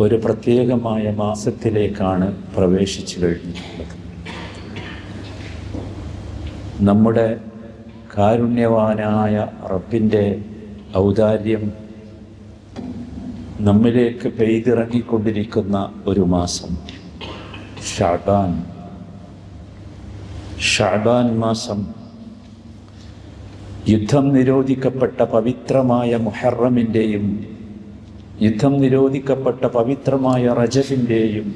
ഒരു പ്രത്യേകമായ മാസത്തിലേക്കാണ് പ്രവേശിച്ചു കഴിഞ്ഞിട്ടുള്ളത് നമ്മുടെ കാരുണ്യവാനായ റബ്ബിന്റെ ഔദാര്യം നമ്മിലേക്ക് പെയ്തിറങ്ങിക്കൊണ്ടിരിക്കുന്ന ഒരു മാസം ഷാബാൻ. ഷാബാൻ മാസം. യുദ്ധം നിരോധിക്കപ്പെട്ട പവിത്രമായ മുഹറമിന്റെയും യുദ്ധം നിരോധിക്കപ്പെട്ട പവിത്രമായ റജഫിന്റെയും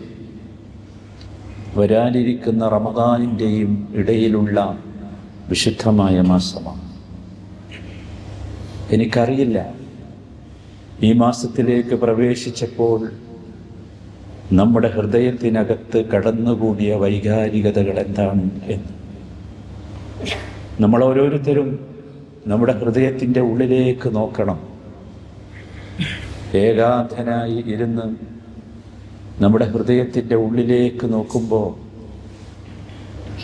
വരാനിരിക്കുന്ന റമദാനിന്റെയും ഇടയിലുള്ള വിശുദ്ധമായ മാസമാണ്. എനിക്കറിയില്ല ഈ മാസത്തിലേക്ക് പ്രവേശിച്ചപ്പോൾ നമ്മുടെ ഹൃദയത്തിനകത്ത് കടന്നുകൂടിയ വൈകാരികതകൾ എന്താണ് എന്ന്. നമ്മൾ ഓരോരുത്തരും നമ്മുടെ ഹൃദയത്തിന്റെ ഉള്ളിലേക്ക് നോക്കണം. ഏകാന്തനായി ഇരുന്ന് നമ്മുടെ ഹൃദയത്തിന്റെ ഉള്ളിലേക്ക് നോക്കുമ്പോൾ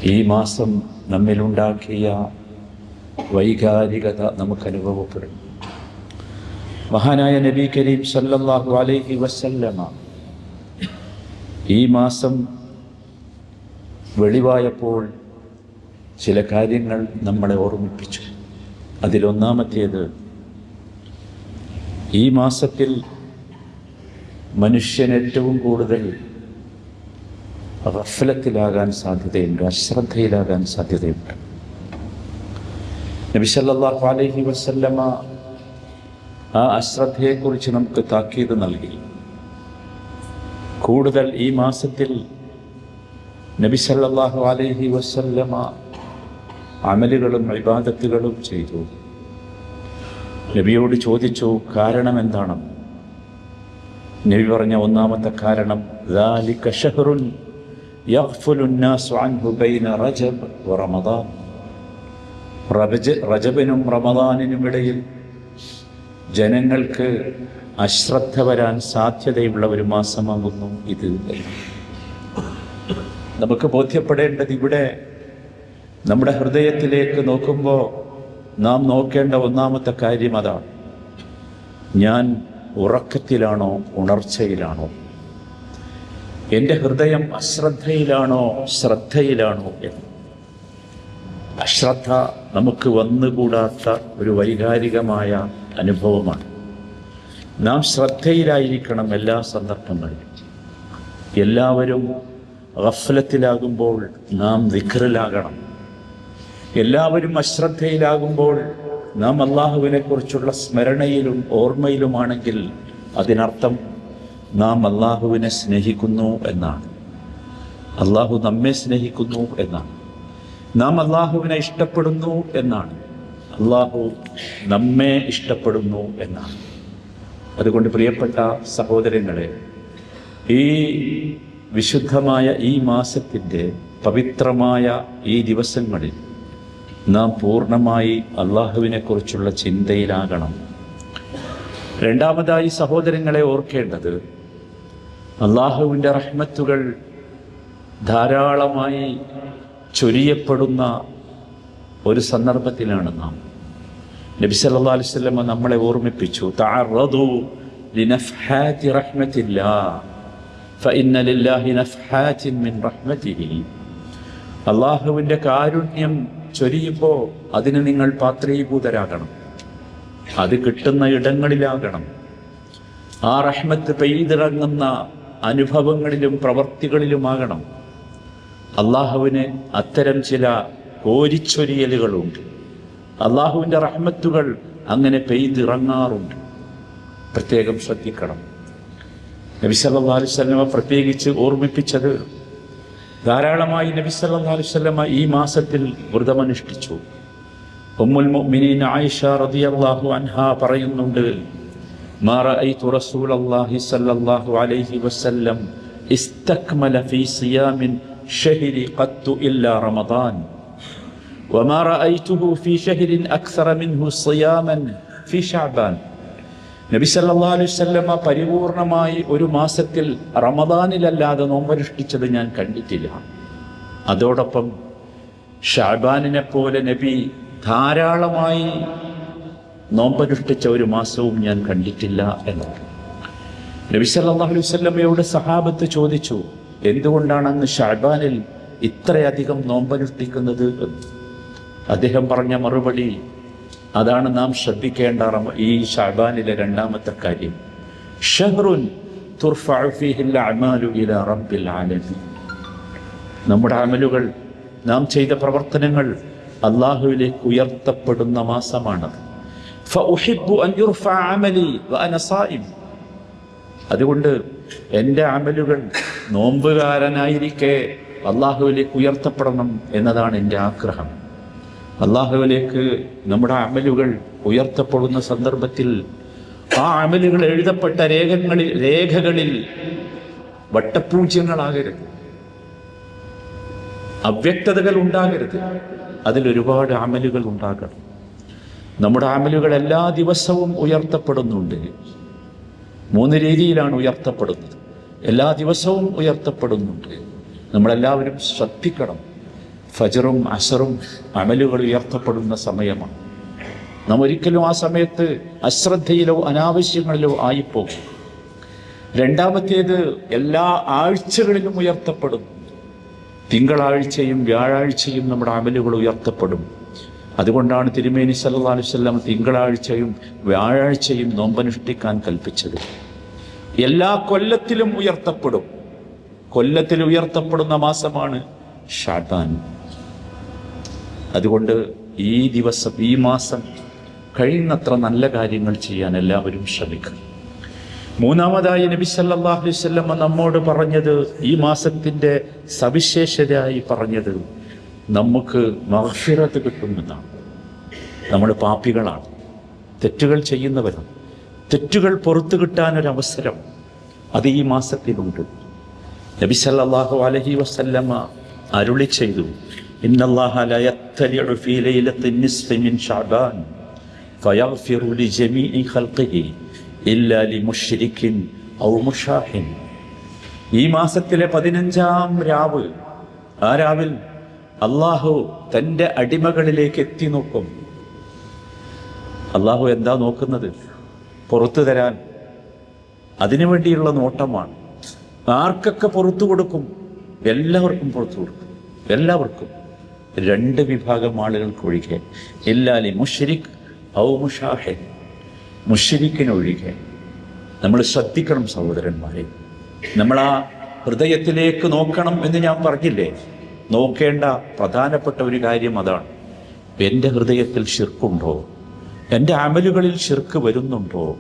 ഈ മാസം നമ്മിലുണ്ടാക്കിയ വൈകാരികത നമുക്ക് അനുഭവപ്പെടും. മഹാനായ നബി കരീം സല്ലല്ലാഹു അലൈഹി വസല്ലമ ഈ മാസം വെളിവായപ്പോൾ ചില കാര്യങ്ങൾ നമ്മളെ ഓർമ്മിപ്പിച്ചു. അതിലൊന്നാമത്തേത് ഈ മാസത്തിൽ മനുഷ്യൻ ഏറ്റവും കൂടുതൽ റഫലത്തിലാകാൻ സാധ്യതയുണ്ട് അശ്രദ്ധയിലാകാൻ സാധ്യതയുണ്ട്. നബി സല്ലല്ലാഹു അലൈഹി വസല്ലമ ആ അശ്രദ്ധയെക്കുറിച്ച് നമുക്ക് താക്കീത് നൽകി. കൂടുതൽ ഈ മാസത്തിൽ നബി സല്ലല്ലാഹു അലൈഹി വസല്ലമ അമലുകളും ഇബാദത്തുകളും ചെയ്തു. നബിയോട് ചോദിച്ചു കാരണം എന്താണ്? നബി പറഞ്ഞ ഒന്നാമത്തെ കാരണം റജബിനും റമദാനിനും ഇടയിൽ ജനങ്ങൾക്ക് അശ്രദ്ധ വരാൻ സാധ്യതയുള്ള ഒരു മാസമാകുന്നു ഇത്. നമുക്ക് ബോധ്യപ്പെടേണ്ടത് ഇവിടെ നമ്മുടെ ഹൃദയത്തിലേക്ക് നോക്കുമ്പോൾ നാം നോക്കേണ്ട ഒന്നാമത്തെ കാര്യം അതാണ്. ഞാൻ ഉറക്കത്തിലാണോ ഉണർച്ചയിലാണോ? എന്റെ ഹൃദയം അശ്രദ്ധയിലാണോ ശ്രദ്ധയിലാണോ എന്ന്. അശ്രദ്ധ നമുക്ക് വന്നുകൂടാത്ത ഒരു വൈകാരികമായ അനുഭവമാണ്. നാം ശ്രദ്ധയിലായിരിക്കണം എല്ലാ സന്ദർഭങ്ങളിലും. എല്ലാവരും ഗഫലത്തിലാകുമ്പോൾ നാം വിഖറിലാകണം എല്ലാവരും അശ്രദ്ധയിലാകുമ്പോൾ നാം അള്ളാഹുവിനെ കുറിച്ചുള്ള സ്മരണയിലും ഓർമ്മയിലുമാണെങ്കിൽ അതിനർത്ഥം നാം അള്ളാഹുവിനെ സ്നേഹിക്കുന്നു എന്നാണ്. അള്ളാഹു നമ്മെ സ്നേഹിക്കുന്നു എന്നാണ്. നാം അള്ളാഹുവിനെ ഇഷ്ടപ്പെടുന്നു എന്നാണ്. അള്ളാഹു നമ്മെ ഇഷ്ടപ്പെടുന്നു എന്നാണ്. അതുകൊണ്ട് പ്രിയപ്പെട്ട സഹോദരങ്ങളെ ഈ വിശുദ്ധമായ ഈ മാസത്തിന്റെ പവിത്രമായ ഈ ദിവസങ്ങളിൽ നാം പൂർണമായി അള്ളാഹുവിനെക്കുറിച്ചുള്ള ചിന്തയിലാകണം. രണ്ടാമതായി സഹോദരങ്ങളെ ഓർക്കേണ്ടത് അള്ളാഹുവിന്റെ റഹ്മത്തുകൾ ധാരാളമായി ചൊരിയപ്പെടുന്ന ഒരു സന്ദർഭത്തിലാണ് നാം. നബി സല്ലാ അലൈഹി വസല്ലം നമ്മളെ ഓർമ്മിപ്പിച്ചു അള്ളാഹുവിന്റെ കാരുണ്യം ചൊരിയുമ്പോൾ അതിന് നിങ്ങൾ പാത്രീഭൂതരാകണം. അത് കിട്ടുന്ന ഇടങ്ങളിലാകണം. ആ റഹ്മത്ത് പെയ്തിറങ്ങുന്ന അനുഭവങ്ങളിലും പ്രവർത്തികളിലുമാകണം. അള്ളാഹുവിന് അത്തരം ചില കോരിച്ചൊരിയലുകളുണ്ട്. അള്ളാഹുവിന്റെ റഹ്മത്തുകൾ അങ്ങനെ പെയ്തിറങ്ങാറുണ്ട്. പ്രത്യേകം ശ്രദ്ധിക്കണം. നബി സല്ലല്ലാഹു അലൈഹി പ്രത്യേകിച്ച് ഓർമ്മിപ്പിച്ചത് ധാരാളമായി നബി സല്ലാ വല്ലമ ഈ മാസത്തിൽ വ്രതമനുഷ്ഠിച്ചു. ഉമ്മുൽ മുഅ്മിനീൻ ആയിഷ റളിയല്ലാഹു അൻഹ പറയുന്നുണ്ട് മാ റഅയ്തു റസൂലല്ലാഹി സല്ലല്ലാഹു അലൈഹി വസല്ലം ഇസ്തക്മല ഫീ സിയാമിൻ ഷഹരി ഖത്തു ഇല്ലാ റമദാൻ. വമാ റഅയ്തുഹു ഫീ ഷഹരിൻ അക്സറ മിൻഹു സിയാമൻ ഫീ ശഅബാൻ നബി സല്ലല്ലാഹു അലൈഹി വസല്ലമ പരിപൂർണമായി ഒരു മാസത്തിൽ റമദാനിലല്ലാതെ നോമ്പനുഷ്ഠിച്ചത് ഞാൻ കണ്ടിട്ടില്ല. അതോടൊപ്പം ഷാബാനിനെ പോലെ നബി ധാരാളമായി നോമ്പനുഷ്ഠിച്ച ഒരു മാസവും ഞാൻ കണ്ടിട്ടില്ല എന്ന് നബി സല്ലല്ലാഹു അലൈഹി വസല്ലമയോട് സഹാബത്ത് ചോദിച്ചു എന്തുകൊണ്ടാണ് അന്ന് ഷാബാനിൽ ഇത്രയധികം നോമ്പനുഷ്ഠിക്കുന്നത്? അദ്ദേഹം പറഞ്ഞ മറുപടി അതാണ് നാം ശ്രദ്ധിക്കേണ്ട ഈ ഷാബാനിലെ രണ്ടാമത്തെ കാര്യം. ഷഹ്റുൻ നമ്മുടെ അമലുകൾ നാം ചെയ്ത പ്രവർത്തനങ്ങൾ അള്ളാഹുവിലേക്ക് ഉയർത്തപ്പെടുന്ന മാസമാണ് ഫഉഹിബ്ബു അൻ യുർഫഅ അമലി വഅന സായിം. അതുകൊണ്ട് എന്റെ അമലുകൾ നോമ്പുകാരനായിരിക്കെ അള്ളാഹുവിലേക്ക് ഉയർത്തപ്പെടണം എന്നതാണ് എന്റെ ആഗ്രഹം. അള്ളാഹുവിലേക്ക് നമ്മുടെ അമലുകൾ ഉയർത്തപ്പെടുന്ന സന്ദർഭത്തിൽ ആ അമലുകൾ എഴുതപ്പെട്ട രേഖകളിൽ രേഖകളിൽ വട്ടപൂജ്യങ്ങളാകരുത്. അവ്യക്തതകൾ ഉണ്ടാകരുത്. അതിലൊരുപാട് അമലുകൾ ഉണ്ടാകണം. നമ്മുടെ അമലുകൾ എല്ലാ ദിവസവും ഉയർത്തപ്പെടുന്നുണ്ട്. മൂന്ന് രീതിയിലാണ് ഉയർത്തപ്പെടുന്നത്. എല്ലാ ദിവസവും ഉയർത്തപ്പെടുന്നുണ്ട്. നമ്മളെല്ലാവരും ശ്രദ്ധിക്കണം. ഫജറും അസറും അമലുകൾ ഉയർത്തപ്പെടുന്ന സമയമാണ്. നാം ഒരിക്കലും ആ സമയത്ത് അശ്രദ്ധയിലോ അനാവശ്യങ്ങളിലോ ആയിപ്പോകും. രണ്ടാമത്തേത് എല്ലാ ആഴ്ചകളിലും ഉയർത്തപ്പെടും. തിങ്കളാഴ്ചയും വ്യാഴാഴ്ചയും നമ്മുടെ അമലുകൾ ഉയർത്തപ്പെടും. അതുകൊണ്ടാണ് തിരുമേനി സല്ലല്ലാഹു അലൈഹി വസല്ലം തിങ്കളാഴ്ചയും വ്യാഴാഴ്ചയും നോമ്പനുഷ്ഠിക്കാൻ കൽപ്പിച്ചത്. എല്ലാ കൊല്ലത്തിലും ഉയർത്തപ്പെടും. കൊല്ലത്തിൽ ഉയർത്തപ്പെടുന്ന മാസമാണ് ഷാബാൻ. അതുകൊണ്ട് ഈ ദിവസം ഈ മാസം കഴിയുന്നത്ര നല്ല കാര്യങ്ങൾ ചെയ്യാൻ എല്ലാവരും ശ്രമിക്കുക. മൂന്നാമതായി നബി അലൈഹി വസല്ലം നമ്മോട് പറഞ്ഞത് ഈ മാസത്തിന്റെ സവിശേഷതയായി പറഞ്ഞത് നമുക്ക് മഹഫിറത്ത് കിട്ടുമെന്നാണ്. നമ്മൾ പാപ്പികളാണ് തെറ്റുകൾ ചെയ്യുന്നവരാണ്. തെറ്റുകൾ പുറത്തു കിട്ടാനൊരവസരം അത് ഈ മാസത്തിലുണ്ട്. നബി സല്ലാഹു അലഹി വസല്ലമ്മ അരുളി ചെയ്തു ഇന്നല്ലാഹ لا يطلع في ليلة النصف من شعبان ഫയഗ്ഫിറു ലിജമീഇ ഖൽഖിഹി ഇല്ലാ لمشرك ഔ مشاح ഈ മാസത്തിലെ പതിനഞ്ചാം രാവ് ആ രാവിൽ അള്ളാഹു തന്റെ അടിമകളിലേക്ക് എത്തി നോക്കും. അള്ളാഹു എന്താ നോക്കുന്നത്? പുറത്തു തരാൻ അതിനു നോട്ടമാണ്. ആർക്കൊക്കെ പുറത്തു കൊടുക്കും? എല്ലാവർക്കും പുറത്തു കൊടുക്കും. എല്ലാവർക്കും. രണ്ട് വിഭാഗം ആളുകൾക്കൊഴികെ ഇല്ലാലി മുഷരിഖ് ഔ മുഷാഹിൻ മുഷരിക്കിനൊഴികെ നമ്മൾ ശ്രദ്ധിക്കണം സഹോദരന്മാരെ. നമ്മൾ ആ ഹൃദയത്തിലേക്ക് നോക്കണം എന്ന് ഞാൻ പറഞ്ഞില്ലേ? നോക്കേണ്ട പ്രധാനപ്പെട്ട ഒരു കാര്യം അതാണ്. എന്റെ ഹൃദയത്തിൽ ഷിർക്കുണ്ടോ എന്റെ അമലുകളിൽ ശിർക്ക് വരുന്നുണ്ടോ?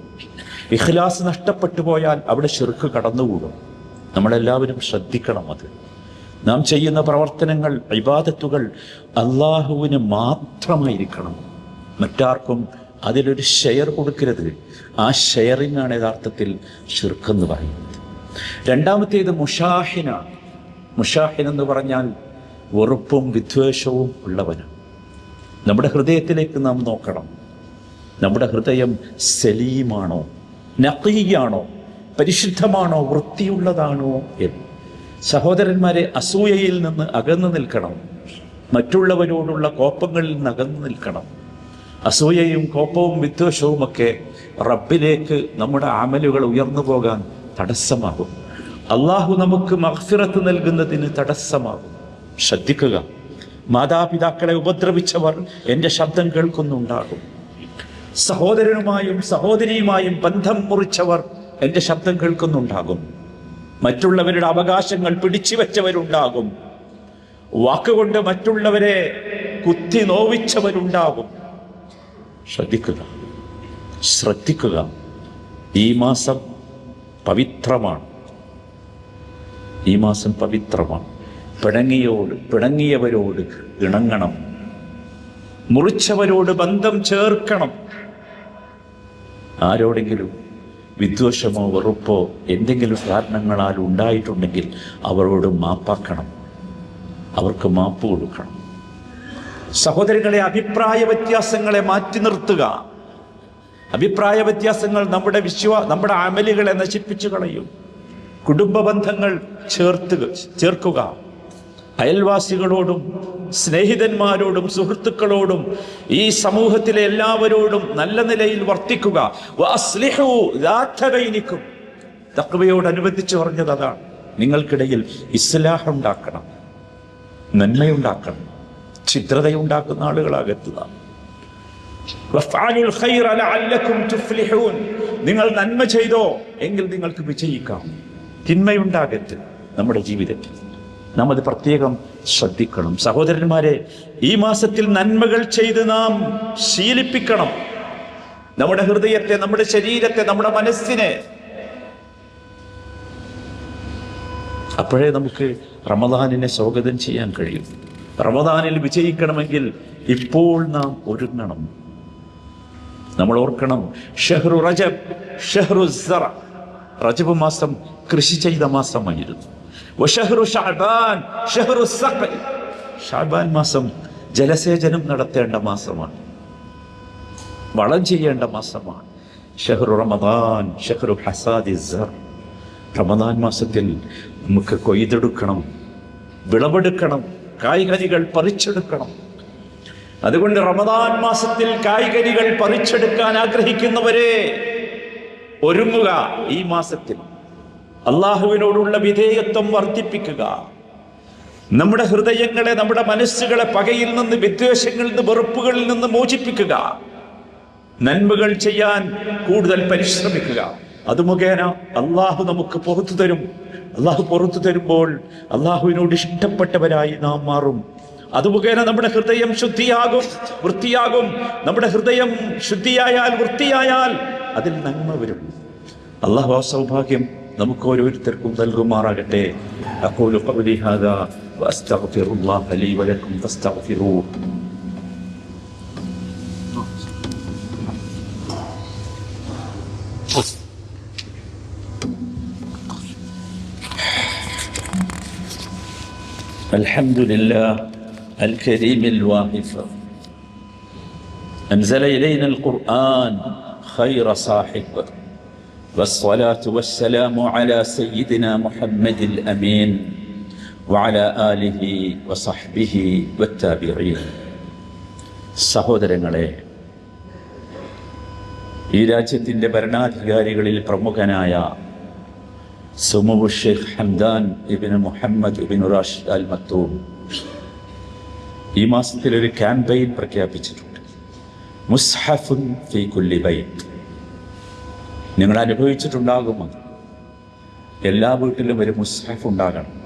ഇഖ്ലാസ് നഷ്ടപ്പെട്ടു പോയാൽ അവിടെ ശിർക്ക് കടന്നുകൂടും. നമ്മളെല്ലാവരും ശ്രദ്ധിക്കണം അത്. നാം ചെയ്യുന്ന പ്രവർത്തനങ്ങൾ ഇബാദത്തുകൾ അള്ളാഹുവിന് മാത്രമായിരിക്കണം. മറ്റാർക്കും അതിലൊരു ഷെയർ കൊടുക്കരുത്. ആ ഷെയറിങ്ങാണ് യഥാർത്ഥത്തിൽ ഷിർക്കെന്ന് പറയുന്നത്. രണ്ടാമത്തേത് മുഷാഹിനാണ്. മുഷാഹിൻ എന്ന് പറഞ്ഞാൽ വെറുപ്പും വിദ്വേഷവും ഉള്ളവനാണ്. നമ്മുടെ ഹൃദയത്തിലേക്ക് നാം നോക്കണം. നമ്മുടെ ഹൃദയം സലീമാണോ നഖീയാണോ പരിശുദ്ധമാണോ വൃത്തിയുള്ളതാണോ എന്ന്. സഹോദരന്മാരെ അസൂയയിൽ നിന്ന് അകന്നു നിൽക്കണം. മറ്റുള്ളവരോടുള്ള കോപ്പങ്ങളിൽ നിന്ന് അകന്നു നിൽക്കണം. അസൂയയും കോപ്പവും വിദ്വേഷവും ഒക്കെ റബ്ബിലേക്ക് നമ്മുടെ ആമലുകൾ ഉയർന്നു പോകാൻ തടസ്സമാകും. അള്ളാഹു നമുക്ക് മഹ്ഫിറത്ത് നൽകുന്നതിന് തടസ്സമാകും. ശ്രദ്ധിക്കുക. മാതാപിതാക്കളെ ഉപദ്രവിച്ചവർ എന്റെ ശബ്ദം കേൾക്കുന്നുണ്ടാകും. സഹോദരനുമായും സഹോദരിയുമായും ബന്ധം മുറിച്ചവർ എന്റെ ശബ്ദം കേൾക്കുന്നുണ്ടാകും. മറ്റുള്ളവരുടെ അവകാശങ്ങൾ പിടിച്ചു വെച്ചവരുണ്ടാകും വാക്കുകൊണ്ട് മറ്റുള്ളവരെ കുത്തി നോവിച്ചവരുണ്ടാകും. ശ്രദ്ധിക്കുക. ശ്രദ്ധിക്കുക. ഈ മാസം പവിത്രമാണ്. ഈ മാസം പവിത്രമാണ്. പിണങ്ങിയോട് പിണങ്ങിയവരോട് ഇണങ്ങണം. മുറിച്ചവരോട് ബന്ധം ചേർക്കണം. ആരോടെങ്കിലും വിദ്വേഷമോ വെറുപ്പോ എന്തെങ്കിലും കാരണങ്ങളാൽ ഉണ്ടായിട്ടുണ്ടെങ്കിൽ അവരോട് മാപ്പാക്കണം. അവർക്ക് മാപ്പ് കൊടുക്കണം. സഹോദരങ്ങളെ അഭിപ്രായ വ്യത്യാസങ്ങളെ മാറ്റി നിർത്തുക. അഭിപ്രായ വ്യത്യാസങ്ങൾ നമ്മുടെ വിശ്വാ നമ്മുടെ അമലുകളെ നശിപ്പിച്ചു കളയും. കുടുംബ ബന്ധങ്ങൾ ചേർത്തുക ചേർക്കുക. അയൽവാസികളോടും സ്നേഹിതന്മാരോടും സുഹൃത്തുക്കളോടും ഈ സമൂഹത്തിലെ എല്ലാവരോടും നല്ല നിലയിൽ വർത്തിക്കുക. തക്വയോടനുബന്ധിച്ച് പറഞ്ഞത് അതാണ്. നിങ്ങൾക്കിടയിൽ ഇസ്ലാഹുണ്ടാക്കണം നന്മയുണ്ടാക്കണം ഛിദ്രതയുണ്ടാക്കുന്ന ആളുകളാകത്തുക. നിങ്ങൾ നന്മ ചെയ്തോ എങ്കിൽ നിങ്ങൾക്ക് വിജയിക്കാം. തിന്മയുണ്ടാകരുത് നമ്മുടെ ജീവിതത്തിൽ. നാം അത് പ്രത്യേകം ശ്രദ്ധിക്കണം. സഹോദരന്മാരെ ഈ മാസത്തിൽ നന്മകൾ ചെയ്ത് നാം ശീലിപ്പിക്കണം. നമ്മുടെ ഹൃദയത്തെ നമ്മുടെ ശരീരത്തെ നമ്മുടെ മനസ്സിനെ. അപ്പോഴേ നമുക്ക് റമദാനിനെ സ്വാഗതം ചെയ്യാൻ കഴിയും. റമദാനിൽ വിജയിക്കണമെങ്കിൽ ഇപ്പോൾ നാം ഒരുങ്ങണം. നമ്മൾ ഓർക്കണം ഷെഹ്റു റജബ് ഷെഹ്റു സറ. റജബ് മാസം കൃഷി ചെയ്ത മാസമായിരുന്നു. ഷഅബാൻ മാസം ജലസേചനം നടത്തേണ്ട മാസമാണ്. വളം ചെയ്യേണ്ട മാസമാണ്. ഷഹ്റു റമദാൻ ഷഹ്റു ഹസാദി റമദാൻ മാസത്തിൽ നമുക്ക് കൊയ്തെടുക്കണം വിളവെടുക്കണം കായ്കനികൾ പറിച്ചെടുക്കണം. അതുകൊണ്ട് റമദാൻ മാസത്തിൽ കായ്കനികൾ പറിച്ചെടുക്കാൻ ആഗ്രഹിക്കുന്നവരെ ഒരുങ്ങുക ഈ മാസത്തിൽ. അള്ളാഹുവിനോടുള്ള വിധേയത്വം വർദ്ധിപ്പിക്കുക. നമ്മുടെ ഹൃദയങ്ങളെ നമ്മുടെ മനസ്സുകളെ പകയിൽ നിന്ന് വിദ്വേഷങ്ങളിൽ നിന്ന് വെറുപ്പുകളിൽ നിന്ന് മോചിപ്പിക്കുക. നന്മകൾ ചെയ്യാൻ കൂടുതൽ പരിശ്രമിക്കുക. അത് മുഖേന അള്ളാഹു നമുക്ക് പുറത്തു തരും. അള്ളാഹു പുറത്തു തരുമ്പോൾ അള്ളാഹുവിനോട് ഇഷ്ടപ്പെട്ടവരായി നാം മാറും. അത് മുഖേന നമ്മുടെ ഹൃദയം ശുദ്ധിയാകും വൃത്തിയാകും. നമ്മുടെ ഹൃദയം ശുദ്ധിയായാൽ വൃത്തിയായാൽ അതിൽ നന്മ വരും. അള്ളാഹു സൗഭാഗ്യം നമുക്ക് ഓരോരുത്തർക്കും നൽകുമാറാകട്ടെ أقول قولي هذا وأستغفر الله لي ولكم فاستغفروه الحمد لله الكريم الواهب أنزل إلينا القرآن خير صاحب والصلاة والسلام على سيدنا محمد الأمين وعلى آله وصحبه والتابعين സഹോദരങ്ങളെ ഈ രാജ്യത്തിൻ്റെ ഭരണാധികാരികളിൽ പ്രമുഖനായ സുമുബു Sheikh Hamdan ibn Mohammed ibn Rashid Al Maktoum ഈ മാസത്തിൽ ഒരു ക്യാമ്പയിൻ പ്രഖ്യാപിച്ചിട്ടുണ്ട് മുസ്ഹഫുൻ ഫി കുല്ലി ബൈത്ത് നിങ്ങൾ അനുഭവിച്ചിട്ടുണ്ടാകും അത്. എല്ലാ വീട്ടിലും ഒരു മുസ്ഹഫ് ഉണ്ടാകണം.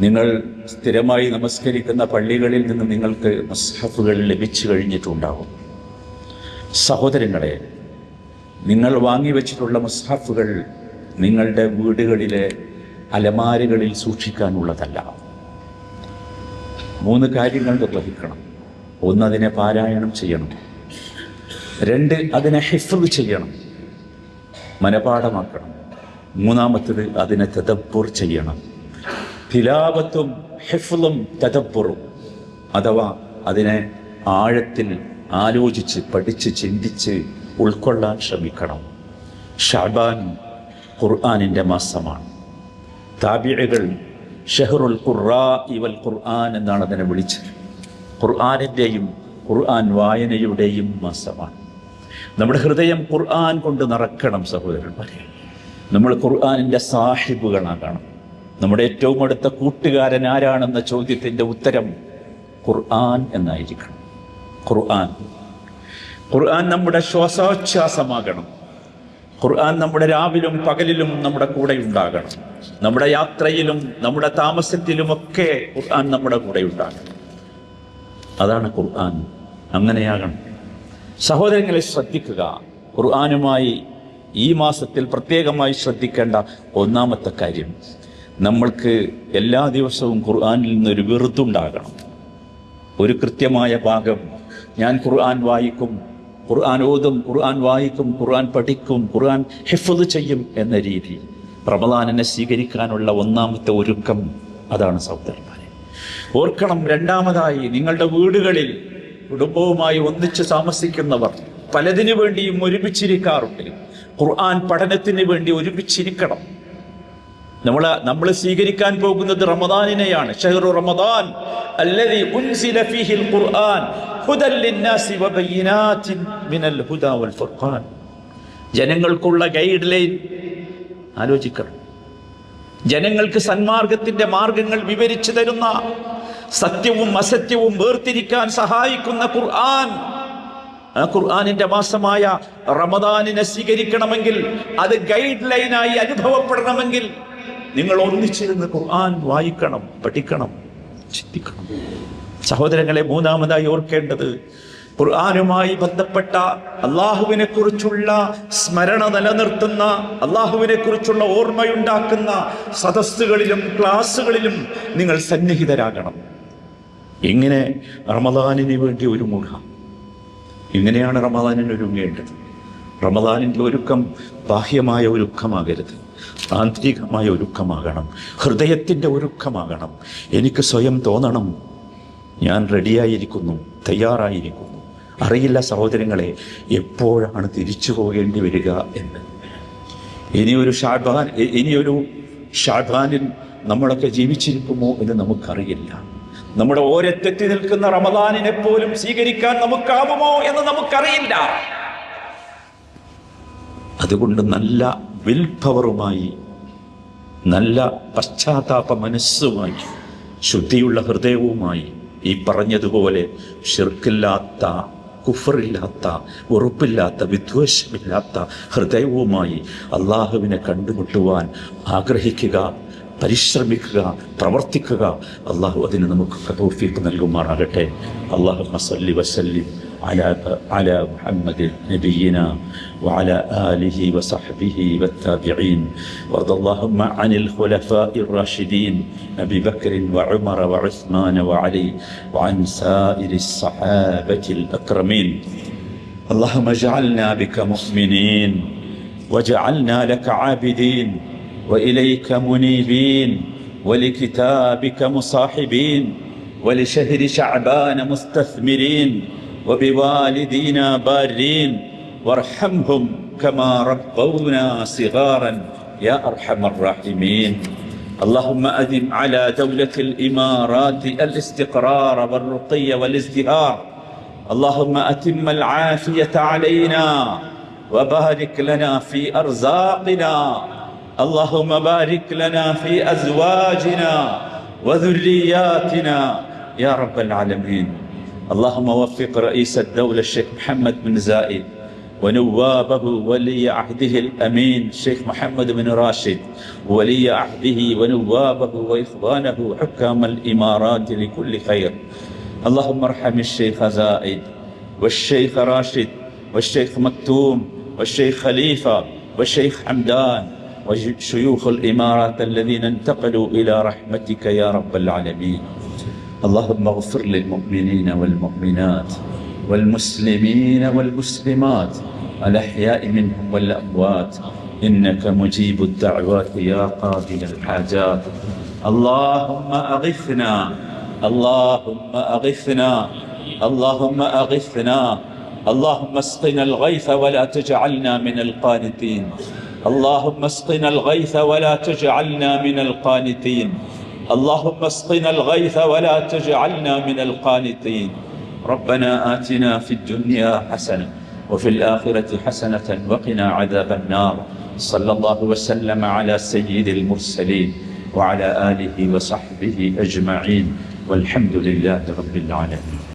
നിങ്ങൾ സ്ഥിരമായി നമസ്കരിക്കുന്ന പള്ളികളിൽ നിന്ന് നിങ്ങൾക്ക് മുസ്ഹഫുകൾ ലഭിച്ചു കഴിഞ്ഞിട്ടുണ്ടാകും സഹോദരങ്ങളെ നിങ്ങൾ വാങ്ങിവെച്ചിട്ടുള്ള മുസ്ഹഫുകൾ നിങ്ങളുടെ വീടുകളിലെ അലമാരകളിൽ സൂക്ഷിക്കാനുള്ളതല്ല. മൂന്ന് കാര്യങ്ങൾ നിർവഹിക്കണം. ഒന്ന് അതിനെ പാരായണം ചെയ്യണം. രണ്ട് അതിനെ ഹിഫ്ദ് ചെയ്യണം. മനപാഠമാക്കണം. മൂന്നാമത്തത് അതിനെ തദപ്പുർ ചെയ്യണം. തിലാപത്തും ഹെഫുലും തദപ്പുറും അഥവാ അതിനെ ആഴത്തിൽ ആലോചിച്ച് പഠിച്ച് ചിന്തിച്ച് ഉൾക്കൊള്ളാൻ ശ്രമിക്കണം. ഷാബാൻ ഖുർആാനിന്റെ മാസമാണ്. താബിഴകൾ ഷെഹറുൽ ഖുറാ ഇവൽ ഖുർആൻ എന്നാണ് അതിനെ വിളിച്ചത്. ഖുർആാനിന്റെയും ഖുർആൻ വായനയുടെയും മാസമാണ്. നമ്മുടെ ഹൃദയം ഖുർആൻ കൊണ്ട് നിറക്കണം സഹോദരന്മാരെ നമ്മൾ ഖുർആാനിന്റെ സാഹിബുകളാകണം നമ്മുടെ ഏറ്റവും അടുത്ത കൂട്ടുകാരൻ ആരാണെന്ന ചോദ്യത്തിന്റെ ഉത്തരം ഖുർആൻ എന്നായിരിക്കണം. ഖുർആൻ. ഖുർആൻ നമ്മുടെ ശ്വാസോച്ഛ്വാസമാകണം. ഖുർആൻ നമ്മുടെ രാവിലും പകലിലും നമ്മുടെ കൂടെ ഉണ്ടാകണം. നമ്മുടെ യാത്രയിലും നമ്മുടെ താമസത്തിലുമൊക്കെ ഖുർആൻ നമ്മുടെ കൂടെ ഉണ്ടാകണം. അതാണ് ഖുർആൻ. അങ്ങനെയാകണം. സഹോദരങ്ങളെ ശ്രദ്ധിക്കുക. ഖുർആാനുമായി ഈ മാസത്തിൽ പ്രത്യേകമായി ശ്രദ്ധിക്കേണ്ട ഒന്നാമത്തെ കാര്യം നമ്മൾക്ക് എല്ലാ ദിവസവും ഖുർആാനിൽ നിന്നൊരു വെറുതുണ്ടാകണം. ഒരു കൃത്യമായ ഭാഗം ഞാൻ ഖുർആൻ വായിക്കും ഖുർആൻ ഓതും ഖുർആൻ വായിക്കും ഖുർആൻ പഠിക്കും ഖുർആൻ ഹിഫത് ചെയ്യും എന്ന രീതി പ്രബലാനനെ സ്വീകരിക്കാനുള്ള ഒന്നാമത്തെ ഒരുക്കം അതാണ് സഹോദരന്മാരെ. ഓർക്കണം രണ്ടാമതായി നിങ്ങളുടെ വീടുകളിൽ കുടുംബവുമായി ഒന്നിച്ച് താമസിക്കുന്നവർ പലതിനു വേണ്ടിയും ഒരുമിച്ചിരിക്കാറുണ്ട്. ഖുർആൻ പഠനത്തിന് വേണ്ടി ഒരുമിച്ചിരിക്കണം. നമ്മൾ നമ്മൾ സ്വീകരിക്കാൻ പോകുന്നത് റമദാനിനെയാണ്. ഷഹറു റമദാൻ അല്ലതി ഉൻസില ഫീഹിൽ ഖുർആൻ ഹുദല്ലിന്നാസി മിനൽ ഹുദാ വൽ ഫുർഖാൻ. ജനങ്ങൾക്കുള്ള ഗൈഡ് ലൈൻ ആലോചിക്കണം. ജനങ്ങൾക്ക് സന്മാർഗത്തിന്റെ മാർഗങ്ങൾ വിവരിച്ചു തരുന്ന സത്യവും അസത്യവും വേർതിരിക്കാൻ സഹായിക്കുന്ന ഖുർആൻ. ആ ഖുർആാനിന്റെ മാസമായ റമദാനിനെ സ്വീകരിക്കണമെങ്കിൽ അത് ഗൈഡ് ലൈനായി അനുഭവപ്പെടണമെങ്കിൽ നിങ്ങൾ ഒന്നിച്ചിരുന്ന് ഖുർആൻ വായിക്കണം പഠിക്കണം ചിന്തിക്കണം. സഹോദരങ്ങളെ മൂന്നാമതായി ഓർക്കേണ്ടത് ഖുർആാനുമായി ബന്ധപ്പെട്ട അള്ളാഹുവിനെ കുറിച്ചുള്ള സ്മരണ നിലനിർത്തുന്ന അള്ളാഹുവിനെ കുറിച്ചുള്ള ഓർമ്മയുണ്ടാക്കുന്ന സദസ്സുകളിലും ക്ലാസ്സുകളിലും നിങ്ങൾ സന്നിഹിതരാകണം. ഇങ്ങനെ റമദാനിന് വേണ്ടി ഒരുങ്ങുക ഇങ്ങനെയാണ് റമദാനിന് ഒരുങ്ങേണ്ടത്. റമദാനിന്റെ ഒരുക്കം ബാഹ്യമായ ഒരുക്കമാകരുത്. ആന്തരികമായ ഒരുക്കമാകണം. ഹൃദയത്തിന്റെ ഒരുക്കമാകണം. എനിക്ക് സ്വയം തോന്നണം. ഞാൻ റെഡിയായിരിക്കുന്നു. തയ്യാറായിരിക്കുന്നു. അറിയില്ല സഹോദരങ്ങളെ എപ്പോഴാണ് തിരിച്ചു പോകേണ്ടി വരിക എന്ന്. ഇനിയൊരു ഷാഡ്ബാൻ ഇനിയൊരു ഷാഡ്ബാനിൽ നമ്മളൊക്കെ ജീവിച്ചിരിക്കുമോ എന്ന് നമുക്കറിയില്ല. നമ്മുടെ ഓരത്തെത്തി നിൽക്കുന്ന റമദാനിനെ പോലും സ്വീകരിക്കാൻ നമുക്കാവുമോ എന്ന് നമുക്കറിയില്ല. അതുകൊണ്ട് നല്ല വിൽ പവറുമായി നല്ല പശ്ചാത്താപ മനസ്സുമായി ശുദ്ധിയുള്ള ഹൃദയവുമായി ഈ പറഞ്ഞതുപോലെ ഷിർക്കില്ലാത്ത കുഫറില്ലാത്ത ഉറപ്പില്ലാത്ത വിദ്വേഷമില്ലാത്ത ഹൃദയവുമായി അള്ളാഹുവിനെ കണ്ടുമുട്ടുവാൻ ആഗ്രഹിക്കുക. പരിശ്രമിക്കുക പ്രവർത്തിക്കുക അള്ളാഹു അതിന് നമുക്ക് തൗഫീഖ് നൽകുമാറാകട്ടെ അള്ളാഹു മസല്ലി വസല്ലി على على محمد نبينا وعلى آله وصحبه والتابعين وارض اللهم عن الخلفاء الراشدين أبي بكر وعمر وعثمان وعلي وعن سائر الصحابة الأكرمين اللهم اجعلنا بك مؤمنين وجعلنا لك عابدين وإليك منيبين ولكتابك مصاحبين ولشهر شعبان مستثمرين وبوالدينا بارين وارحمهم كما ربونا صغارا يا أرحم الراحمين. اللهم أدم على دولة الإمارات الاستقرار والرقي والازدهار. اللهم أتم العافية علينا وبارك لنا في أرزاقنا. اللهم بارك لنا في أزواجنا وذرياتنا يا رب العالمين. اللهم وفق رئيس الدولة الشيخ محمد بن زايد ونوابه ولي عهده الأمين الشيخ محمد بن راشد ولي عهده ونوابه وإخوانه حكام الإمارات لكل خير. اللهم ارحم الشيخ زايد والشيخ راشد والشيخ مكتوم والشيخ خليفة والشيخ حمدان وشيوخ الإمارات الذين انتقلوا إلى رحمتك يا رب العالمين. اللهم اغفر للمؤمنين والمؤمنات والمسلمين والمسلمات الأحياء منهم والأموات. إنك مجيب الدعوات يا قاضي الحاجات. اللهم أغثنا اللهم أغثنا اللهم أغثنا. اللهم اسقنا الغيث ولا تجعلنا من القانتين. اللهم اسقنا الغيث ولا تجعلنا من القانتين. اللهم اسقنا الغيث ولا تجعلنا من القانتين. ربنا آتنا في الدنيا حسنة وفي الآخرة حسنة وقنا عذاب النار. صلى الله وسلم على سيد المرسلين وعلى آله وصحبه أجمعين. والحمد لله رب العالمين.